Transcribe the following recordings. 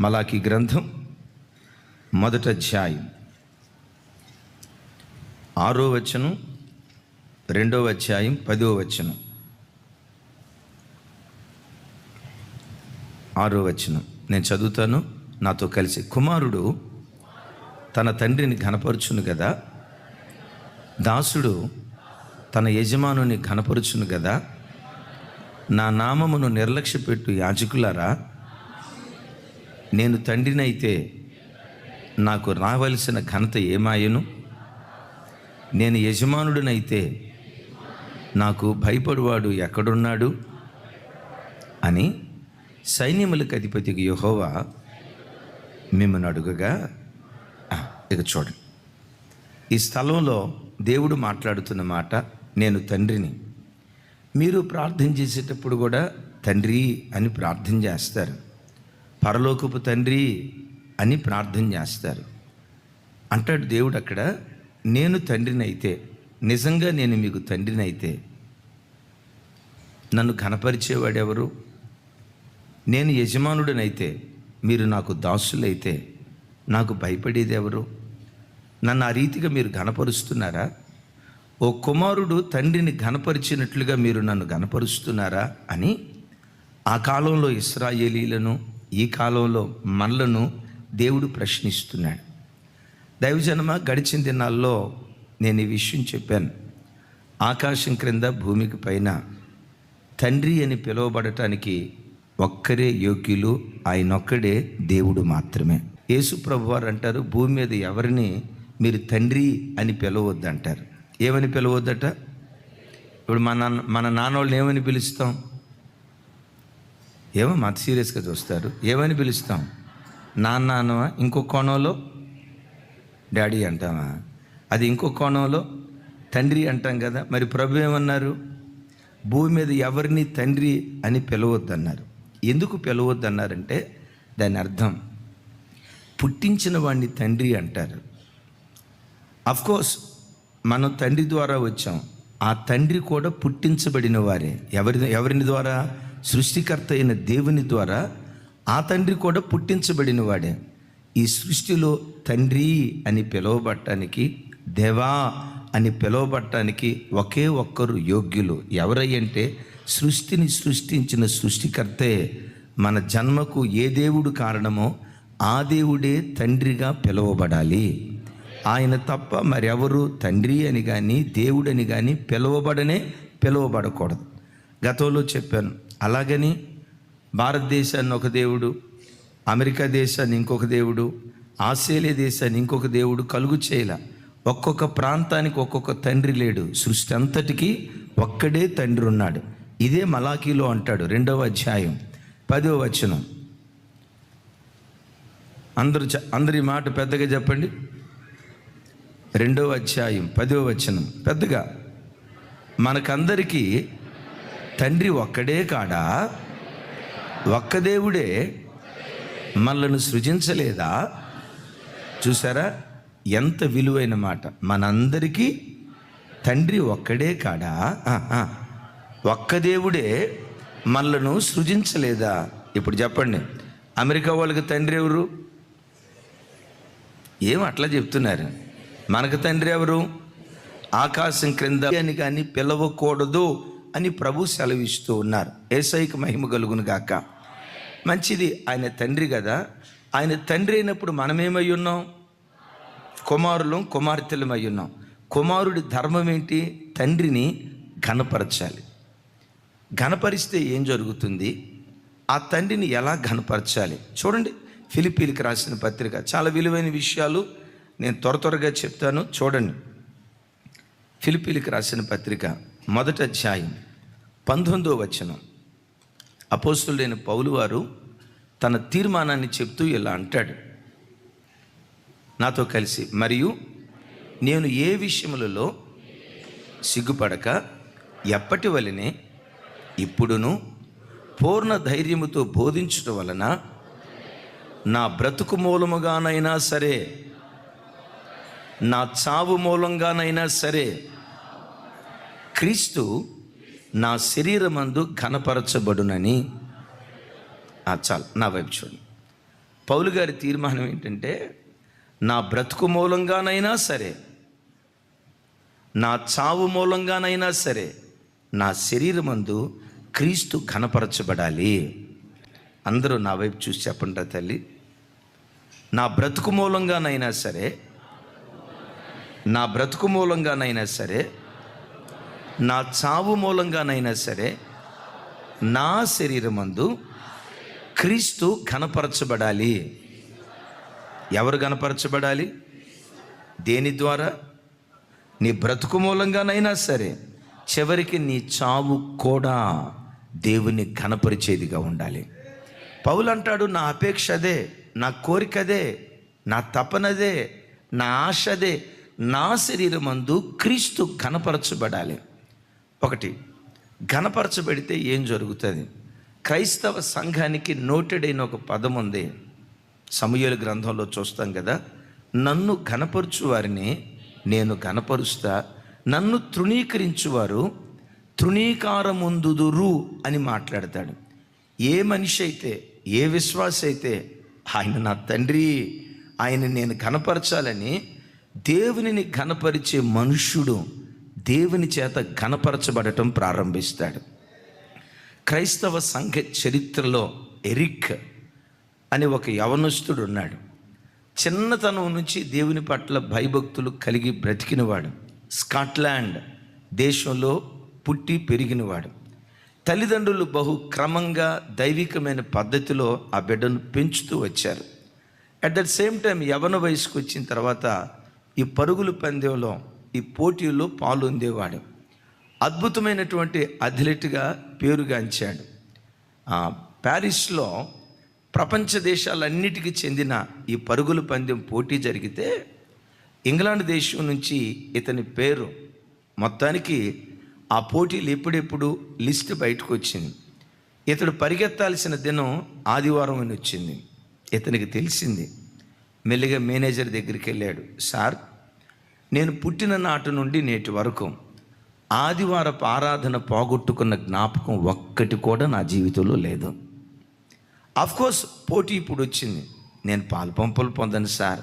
మలాకి గ్రంథం మొదట అధ్యాయం. ఆరో వచనం రెండవ అధ్యాయం పదో వచనం. ఆరో వచనం. నేను చదువుతాను నాతో కలిసి. కుమారుడు తన తండ్రిని ఘనపరుచును కదా దాసుడు తన యజమానుని ఘనపరుచును కదా నా నామమును నిర్లక్ష్యపెట్టు యాజకులారా? నేను తండ్రినైతే నాకు రావలసిన ఘనత ఏమాయను? నేను యజమానుడినైతే నాకు భయపడువాడు ఎక్కడున్నాడు? అని సైన్యములకు అధిపతికి యహోవా మిమ్మల్ని అడుగగా ఇక చూడండి. ఈ స్థలంలో దేవుడు మాట్లాడుతున్న మాట నేను తండ్రిని. మీరు ప్రార్థన చేసేటప్పుడు కూడా తండ్రి అని ప్రార్థన చేస్తారు. పరలోకపు తండ్రి అని ప్రార్థన చేస్తారు. అంటాడు దేవుడు అక్కడ నేను తండ్రినైతే నిజంగా నేను మీకు తండ్రినైతే నన్ను ఘనపరిచేవాడెవరు? నేను యజమానుడినైతే మీరు నాకు దాసులైతే నాకు భయపడేది ఎవరు నన్ను ఆ రీతిగా మీరు ఘనపరుస్తున్నారా? ఓ కుమారుడు తండ్రిని ఘనపరిచినట్లుగా మీరు నన్ను ఘనపరుస్తున్నారా? అని ఆ కాలంలో ఇస్రాయేలీలను ఈ కాలంలో మనలను దేవుడు ప్రశ్నిస్తున్నాడు. దైవజనమ గడిచిన దినాల్లో నేను ఈ విషయం చెప్పాను. ఆకాశం క్రింద భూమికి పైన తండ్రి అని పిలువబడటానికి ఒక్కరే యోగ్యులు ఆయనొక్కడే దేవుడు మాత్రమే. యేసు ప్రభు వారు అంటారు భూమి మీద ఎవరిని మీరు తండ్రి అని పిలవద్దు అంటారు ఏమని పిలవద్దట? ఇప్పుడు మన మన నాన్నోళ్ళని ఏమని పిలుస్తాం? ఏమో మత సీరియస్గా చూస్తారు. ఏమని పిలుస్తాం? నాన్న అన్నవా? ఇంకో కోణంలో డాడీ అంటామా అది ఇంకో కోణంలో తండ్రి అంటాం కదా మరి ప్రభు ఏమన్నారు? భూమి మీద ఎవరిని తండ్రి అని పిలవద్దన్నారు. ఎందుకు పిలవద్దన్నారంటే దాని అర్థం పుట్టించిన వాడిని తండ్రి అంటారు. అఫ్కోర్స్ మనం తండ్రి ద్వారా వచ్చాం. ఆ తండ్రి కూడా పుట్టించబడిన వారే. ఎవరి ఎవరిని ద్వారా? సృష్టికర్త అయిన దేవుని ద్వారా ఆ తండ్రి కూడా పుట్టించబడిన వాడే ఈ సృష్టిలో తండ్రి అని పిలువబట్టడానికి దేవా అని పిలువబట్టడానికి ఒకే ఒక్కరు యోగ్యులు. ఎవరయ్యంటే సృష్టిని సృష్టించిన సృష్టికర్తే మన జన్మకు ఏ దేవుడు కారణమో ఆ దేవుడే తండ్రిగా పిలువబడాలి. ఆయన తప్ప మరెవరు తండ్రి అని కానీ దేవుడని కానీ పిలువబడనే పిలువబడకూడదు. గతంలో చెప్పాను అలాగని భారతదేశాన్ని ఒక దేవుడు అమెరికా దేశాన్ని ఇంకొక దేవుడు ఆస్ట్రేలియా దేశాన్ని ఇంకొక దేవుడు కలుగు చేయలే. ఒక్కొక్క ప్రాంతానికి ఒక్కొక్క తండ్రి లేడు. సృష్టి అంతటికీ ఒక్కడే తండ్రి ఉన్నాడు. ఇదే మలాఖీలో అంటాడు రెండవ అధ్యాయం పదవ వచనం. అందరూ చ- అందరి మాట పెద్దగా చెప్పండి. రెండవ అధ్యాయం పదవ వచనం. పెద్దగా మనకందరికీ తండ్రి ఒక్కడే కాడా? ఒక్క దేవుడే? మనలను సృజించలేదా? చూసారా? ఎంత విలువైన మాట. మనందరికీ తండ్రి ఒక్కడే కాడా? ఒక్క దేవుడే మనలను సృజించలేదా? ఇప్పుడు చెప్పండి. అమెరికా వాళ్ళకి తండ్రి ఎవరు? ఏం అట్లా చెప్తున్నారు? మనకు తండ్రి ఎవరు? ఆకాశం క్రింద అని కానీ పిలవకూడదు. అని ప్రభు సెలవిస్తూ ఉన్నారు. ఏసైకి మహిమ కలుగును గాక. మంచిది ఆయన తండ్రి కదా ఆయన తండ్రి అయినప్పుడు మనమేమై ఉన్నాం? కుమారులం కుమార్తెలం అయి ఉన్నాం కుమారుడి ధర్మం ఏంటి తండ్రిని ఘనపరచాలి. ఘనపరిస్తే ఏం జరుగుతుంది? ఆ తండ్రిని ఎలా ఘనపరచాలి? చూడండి ఫిలిపీలకు రాసిన పత్రిక. చాలా విలువైన విషయాలు నేను త్వర త్వరగా చెప్తాను. చూడండి. ఫిలిపీలకు రాసిన పత్రిక. మొదట అధ్యాయం పంతొమ్మిదో వచనం. అపోస్తులైన పౌలు వారు తన తీర్మానాన్ని చెప్తూ ఇలా అంటాడు. నాతో కలిసి మరియు నేను ఏ విషయములలో సిగ్గుపడక ఎప్పటి వలనే ఇప్పుడును పూర్ణ ధైర్యముతో బోధించడం వలన నా బ్రతుకు మూలముగానైనా సరే నా చావు మూలంగానైనా సరే క్రీస్తు నా శరీరమందు ఘనపరచబడునని. ఆ చాలు నా వైపు చూడండి. పౌలు గారి తీర్మానం ఏంటంటే నా బ్రతుకు మూలంగానైనా సరే నా చావు మూలంగానైనా సరే నా శరీరమందు క్రీస్తు ఘనపరచబడాలి. అందరూ నా వైపు చూసి చెప్పండి తల్లి. నా బ్రతుకు మూలంగానైనా సరే నా బ్రతుకు మూలంగానైనా సరే నా చావు మూలంగానైనా సరే నా శరీరమందు క్రీస్తు ఘనపరచబడాలి. ఎవరు ఘనపరచబడాలి? దేని ద్వారా? నీ బ్రతుకు మూలంగానైనా సరే చివరికి నీ చావు కూడా దేవుని ఘనపరిచేదిగా ఉండాలి. పౌలు అంటాడు నా అపేక్ష అదే నా కోరిక అదే నా తపనదే నా ఆశ అదే నా శరీరమందు క్రీస్తు ఘనపరచబడాలి. ఒకటి ఘనపరచబడితే ఏం జరుగుతుంది? క్రైస్తవ సంఘానికి నోటెడ్ అయిన ఒక పదం ఉంది. సమయల గ్రంథంలో చూస్తాం కదా నన్ను ఘనపరుచు వారిని నేను ఘనపరుస్తా నన్ను తృణీకరించువారు తృణీకారముందుదురు అని మాట్లాడతాడు. ఏ మనిషి అయితే ఏ విశ్వాస అయితే ఆయన నా తండ్రి ఆయన నేను ఘనపరచాలని దేవునిని ఘనపరిచే మనుష్యుడు దేవుని చేత ఘనపరచబడటం ప్రారంభిస్తాడు. క్రైస్తవ సంఘ చరిత్రలో ఎరిక్ అని ఒక యవనస్తుడు ఉన్నాడు. చిన్నతనం నుంచి దేవుని పట్ల భయభక్తులు కలిగి బ్రతికినవాడు. స్కాట్లాండ్ దేశంలో పుట్టి పెరిగినవాడు. తల్లిదండ్రులు బహు క్రమంగా దైవికమైన పద్ధతిలో ఆ బిడ్డను పెంచుతూ వచ్చారు. అట్ ద సేమ్ టైం యవన వయసుకు వచ్చిన తర్వాత ఈ పరుగులు పందెంలో ఈ పోటీల్లో పాల్గొందేవాడు. అద్భుతమైనటువంటి అథ్లెట్గా పేరుగాంచాడు. ఆ, ప్యారిస్లో ప్రపంచ దేశాలన్నిటికీ చెందిన ఈ పరుగుల పందెం పోటీ జరిగితే ఇంగ్లాండ్ దేశం నుంచి ఇతని పేరు మొత్తానికి ఆ పోటీలు ఎప్పుడెప్పుడు లిస్ట్ బయటకు వచ్చింది. ఇతడు పరిగెత్తాల్సిన దినం ఆదివారం అని వచ్చింది. ఇతనికి తెలిసింది. మెల్లిగా మేనేజర్ దగ్గరికి వెళ్ళాడు. సార్ నేను పుట్టిన నాటి నుండి నేటి వరకు ఆదివారపు ఆరాధన పోగొట్టుకున్న జ్ఞాపకం ఒక్కటి కూడా నా జీవితంలో లేదు. కోర్స్ పోటీ ఇప్పుడు వచ్చింది. నేను పాలపంపులు పొందను సార్.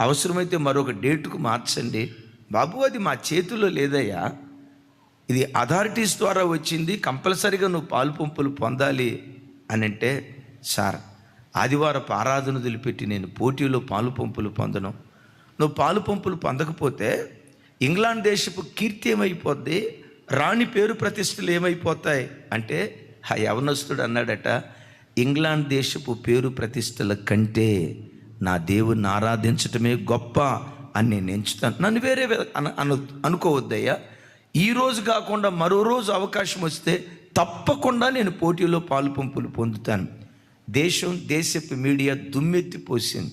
అవసరమైతే మరొక డేటుకు మార్చండి. బాబు అది మా చేతుల్లో లేదయ్యా. ఇది అథారిటీస్ ద్వారా వచ్చింది. కంపల్సరీగా నువ్వు పాలు పంపులు పొందాలి అని అంటే సార్ ఆదివారపు ఆరాధన వదిలిపెట్టి నేను పోటీలో పాలు పంపులు పొందను. నువ్వు పాలు పంపులు పొందకపోతే ఇంగ్లాండ్ దేశపు కీర్తి ఏమైపోద్ది? రాణి పేరు ప్రతిష్టలు ఏమైపోతాయి? అంటే ఆ యవనస్తుడు అన్నాడట ఇంగ్లాండ్ దేశపు పేరు ప్రతిష్టల కంటే నా దేవుణ్ణి ఆరాధించటమే గొప్ప అని నేను ఎంచుతాను. నన్ను వేరే అను అనుకోవద్దయ్యా. ఈ రోజు కాకుండా మరో రోజు అవకాశం వస్తే తప్పకుండా నేను పోటీలో పాలు పంపులు పొందుతాను. దేశం దేశపు మీడియా దుమ్మెత్తి పోసింది.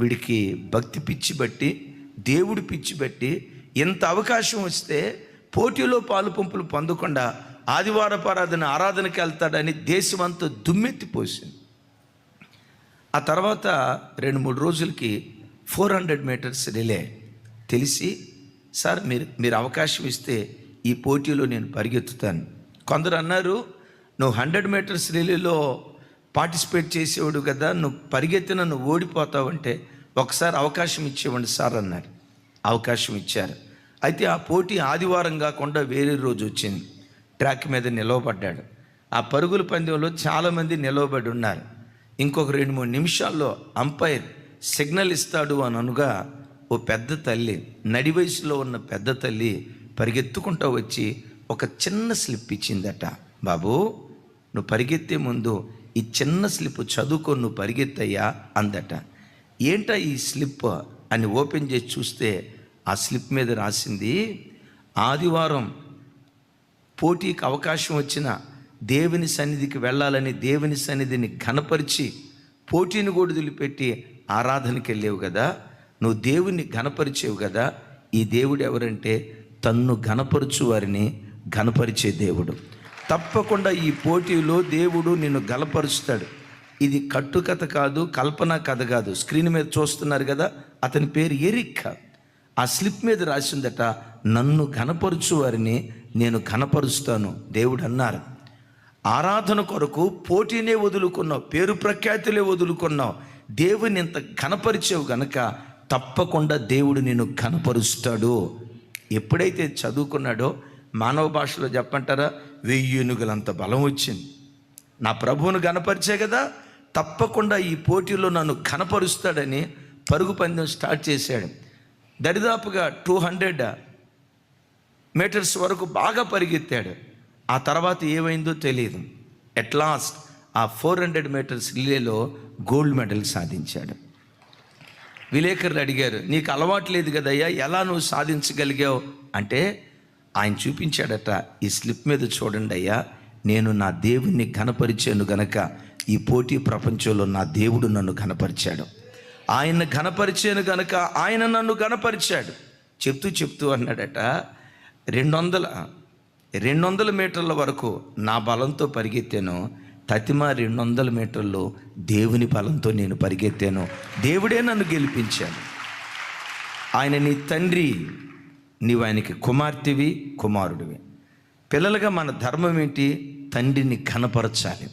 వీడికి భక్తి పిచ్చి బట్టి దేవుడి పిచ్చి బట్టి ఎంత అవకాశం వస్తే పోటీలో పాలు పంపులు పొందకుండా ఆదివారపు ఆరాధన ఆరాధనకి వెళ్తాడని దేశమంతా దుమ్మెత్తిపోసింది ఆ తర్వాత రెండు మూడు రోజులకి ఫోర్ హండ్రెడ్ మీటర్స్ రిలే తెలిసి సార్ మీరు మీరు అవకాశం ఇస్తే ఈ పోటీలో నేను పరిగెత్తుతాను. కొందరు అన్నారు నువ్వు హండ్రెడ్ మీటర్స్ రిలేలో పార్టిసిపేట్ చేసేవాడు కదా నువ్వు పరిగెత్తిన నువ్వు ఓడిపోతావంటే ఒకసారి అవకాశం ఇచ్చేవాడి సార్ అన్నారు. అవకాశం ఇచ్చారు. అయితే ఆ పోటీ ఆదివారం కాకుండా వేరే రోజు వచ్చింది. ట్రాక్ మీద నిలవబడ్డాడు. ఆ పరుగుల పందెంలో చాలామంది నిలవబడి ఉన్నారు. ఇంకొక రెండు మూడు నిమిషాల్లో అంపైర్ సిగ్నల్ ఇస్తాడు అని అనుగా ఓ పెద్ద తల్లి నడి వయసులో ఉన్న పెద్ద తల్లి పరిగెత్తుకుంటూ వచ్చి ఒక చిన్న స్లిప్ ఇచ్చిందట. బాబు నువ్వు పరిగెత్తే ముందు ఈ చిన్న స్లిప్ చదువుకో నువ్వు పరిగెత్తయ్యా అందట. ఏంటా ఈ స్లిప్ అని ఓపెన్ చేసి చూస్తే ఆ స్లిప్ మీద రాసింది ఆదివారం పోటీకి అవకాశం వచ్చిన దేవుని సన్నిధికి వెళ్ళాలని దేవుని సన్నిధిని ఘనపరిచి పోటీని కూడా వదిలిపెట్టి ఆరాధనకి వెళ్ళేవు కదా. నువ్వు దేవుణ్ణి ఘనపరిచేవు కదా. ఈ దేవుడు ఎవరంటే తన్ను ఘనపరచు వారిని ఘనపరిచే దేవుడు. తప్పకుండా ఈ పోటీలో దేవుడు నిన్ను గలపరుస్తాడు. ఇది కట్టుకథ కాదు కల్పన కథ కాదు. స్క్రీన్ మీద చూస్తున్నారు కదా అతని పేరు ఎరిక్ ఆ స్లిప్ మీద రాసిందట నన్ను ఘనపరుచు వారిని నేను ఘనపరుస్తాను దేవుడు అన్నారు. ఆరాధన కొరకు పోటీనే వదులుకున్నావు పేరు ప్రఖ్యాతులే వదులుకున్నావు. దేవుని ఇంత ఘనపరిచేవు గనక తప్పకుండా దేవుడు నిన్ను ఘనపరుస్తాడు. ఎప్పుడైతే చదువుకున్నాడో మానవ భాషలో చెప్పంటారా వెయ్యి ఏనుగులంత బలం వచ్చింది. నా ప్రభువును గనపరిచే కదా తప్పకుండా ఈ పోటీలో నన్ను కనపరుస్తాడని పరుగు పందెం స్టార్ట్ చేశాడు. దరిదాపుగా టూ హండ్రెడ్ మీటర్స్ వరకు బాగా పరిగెత్తాడు. ఆ తర్వాత ఏమైందో తెలియదు. ఎట్ లాస్ట్ ఆ ఫోర్ హండ్రెడ్ మీటర్స్ రిలేలో గోల్డ్ మెడల్ సాధించాడు. విలేకరులు అడిగారు నీకు అలవాటు లేదు కదయ్యా ఎలా నువ్వు సాధించగలిగావు? అంటే ఆయన చూపించాడట ఈ స్లిప్ మీద చూడండి అయ్యా నేను నా దేవుణ్ణి ఘనపరిచాను గనక ఈ పోటీ ప్రపంచంలో నా దేవుడు నన్ను ఘనపరిచాడు. ఆయన ఘనపరిచాను గనక ఆయన నన్ను ఘనపరిచాడు. చెప్తూ చెప్తూ అన్నాడట రెండు వందల రెండు వందల మీటర్ల వరకు నా బలంతో పరిగెత్తాను. తతిమ రెండు వందల మీటర్లు దేవుని బలంతో నేను పరిగెత్తాను. దేవుడే నన్ను గెలిపించాడు. ఆయన నీ తండ్రి నీవు ఆయనకి కుమార్తెవి కుమారుడివి. పిల్లలుగా మన ధర్మం ఏంటి? తండ్రిని ఘనపరచాలి.